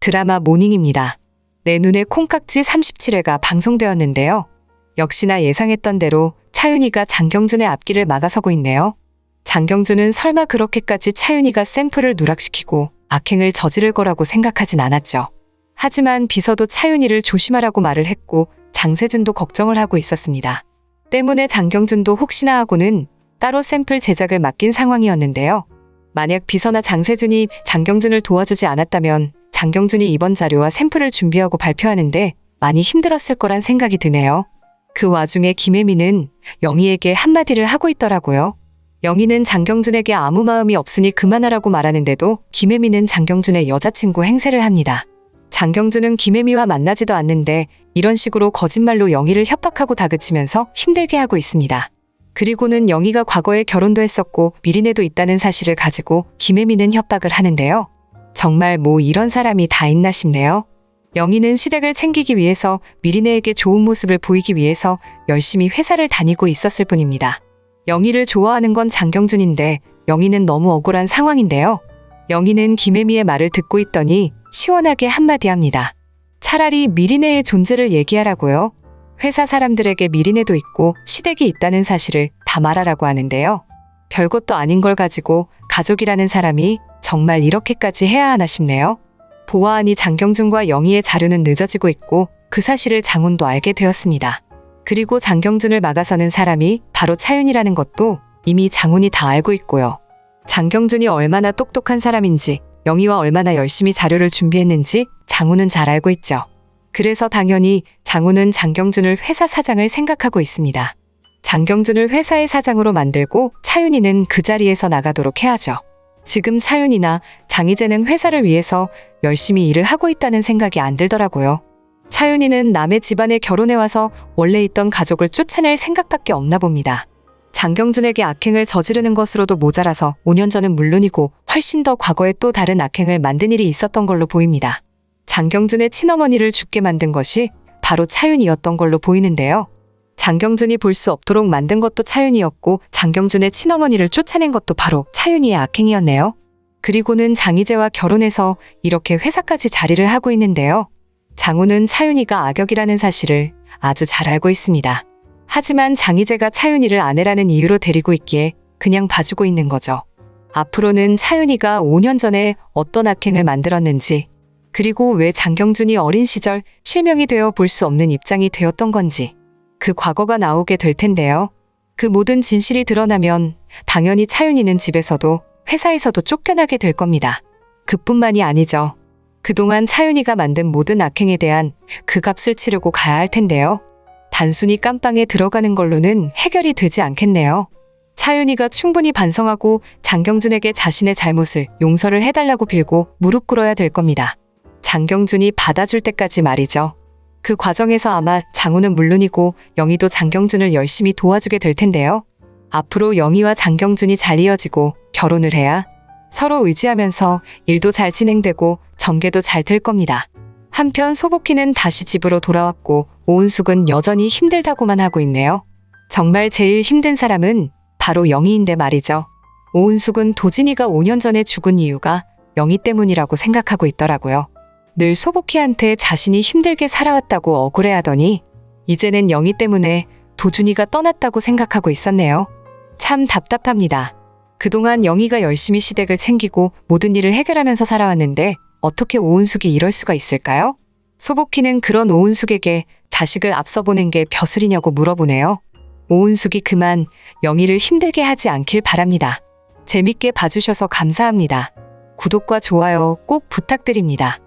드라마 모닝입니다. 내 눈에 콩깍지 37회가 방송되었는데요. 역시나 예상했던 대로 차윤희가 장경준의 앞길을 막아서고 있네요. 장경준은 설마 그렇게까지 차윤희가 샘플을 누락시키고 악행을 저지를 거라고 생각하진 않았죠. 하지만 비서도 차윤희를 조심하라고 말을 했고 장세준도 걱정을 하고 있었습니다. 때문에 장경준도 혹시나 하고는 따로 샘플 제작을 맡긴 상황이었는데요. 만약 비서나 장세준이 장경준을 도와주지 않았다면 장경준이 이번 자료와 샘플을 준비하고 발표하는데 많이 힘들었을 거란 생각이 드네요. 그 와중에 김혜미는 영희에게 한마디를 하고 있더라고요. 영희는 장경준에게 아무 마음이 없으니 그만하라고 말하는데도 김혜미는 장경준의 여자친구 행세를 합니다. 장경준은 김혜미와 만나지도 않는데 이런 식으로 거짓말로 영희를 협박하고 다그치면서 힘들게 하고 있습니다. 그리고는 영희가 과거에 결혼도 했었고 미린애도 있다는 사실을 가지고 김혜미는 협박을 하는데요. 정말 뭐 이런 사람이 다 있나 싶네요. 영희는 시댁을 챙기기 위해서 미린애에게 좋은 모습을 보이기 위해서 열심히 회사를 다니고 있었을 뿐입니다. 영희를 좋아하는 건 장경준인데 영희는 너무 억울한 상황인데요. 영희는 김혜미의 말을 듣고 있더니 시원하게 한마디 합니다. 차라리 미린애의 존재를 얘기하라고요. 회사 사람들에게 미린애도 있고 시댁이 있다는 사실을 다 말하라고 하는데요. 별것도 아닌 걸 가지고 가족이라는 사람이 정말 이렇게까지 해야 하나 싶네요. 보아하니 장경준과 영희의 자료는 늦어지고 있고 그 사실을 장훈도 알게 되었습니다. 그리고 장경준을 막아서는 사람이 바로 차윤이라는 것도 이미 장훈이 다 알고 있고요. 장경준이 얼마나 똑똑한 사람인지 영희와 얼마나 열심히 자료를 준비했는지 장훈은 잘 알고 있죠. 그래서 당연히 장훈은 장경준을 회사 사장을 생각하고 있습니다. 장경준을 회사의 사장으로 만들고 차윤이는 그 자리에서 나가도록 해야죠. 지금 차윤이나 장희재는 회사를 위해서 열심히 일을 하고 있다는 생각이 안 들더라고요. 차윤이는 남의 집안에 결혼해 와서 원래 있던 가족을 쫓아낼 생각밖에 없나 봅니다. 장경준에게 악행을 저지르는 것으로도 모자라서 5년 전은 물론이고 훨씬 더 과거에 또 다른 악행을 만든 일이 있었던 걸로 보입니다. 장경준의 친어머니를 죽게 만든 것이 바로 차윤이었던 걸로 보이는데요. 장경준이 볼 수 없도록 만든 것도 차윤이었고 장경준의 친어머니를 쫓아낸 것도 바로 차윤이의 악행이었네요. 그리고는 장희재와 결혼해서 이렇게 회사까지 자리를 하고 있는데요. 장우는 차윤이가 악역이라는 사실을 아주 잘 알고 있습니다. 하지만 장희재가 차윤이를 아내라는 이유로 데리고 있기에 그냥 봐주고 있는 거죠. 앞으로는 차윤이가 5년 전에 어떤 악행을 만들었는지, 그리고 왜 장경준이 어린 시절 실명이 되어 볼 수 없는 입장이 되었던 건지, 그 과거가 나오게 될 텐데요. 그 모든 진실이 드러나면 당연히 차윤이는 집에서도 회사에서도 쫓겨나게 될 겁니다. 그뿐만이 아니죠. 그동안 차윤이가 만든 모든 악행에 대한 그 값을 치르고 가야 할 텐데요. 단순히 깜빵에 들어가는 걸로는 해결이 되지 않겠네요. 차윤이가 충분히 반성하고 장경준에게 자신의 잘못을 용서를 해달라고 빌고 무릎 꿇어야 될 겁니다. 장경준이 받아줄 때까지 말이죠. 그 과정에서 아마 장우는 물론이고 영희도 장경준을 열심히 도와주게 될 텐데요. 앞으로 영희와 장경준이 잘 이어지고 결혼을 해야 서로 의지하면서 일도 잘 진행되고 전개도 잘 될 겁니다. 한편 소복희는 다시 집으로 돌아왔고 오은숙은 여전히 힘들다고만 하고 있네요. 정말 제일 힘든 사람은 바로 영희인데 말이죠. 오은숙은 도진이가 5년 전에 죽은 이유가 영희 때문이라고 생각하고 있더라고요. 늘 소복희한테 자신이 힘들게 살아왔다고 억울해하더니 이제는 영희 때문에 도준이가 떠났다고 생각하고 있었네요. 참 답답합니다. 그동안 영희가 열심히 시댁을 챙기고 모든 일을 해결하면서 살아왔는데 어떻게 오은숙이 이럴 수가 있을까요? 소복희는 그런 오은숙에게 자식을 앞서 보낸 게 벼슬이냐고 물어보네요. 오은숙이 그만 영희를 힘들게 하지 않길 바랍니다. 재밌게 봐주셔서 감사합니다. 구독과 좋아요 꼭 부탁드립니다.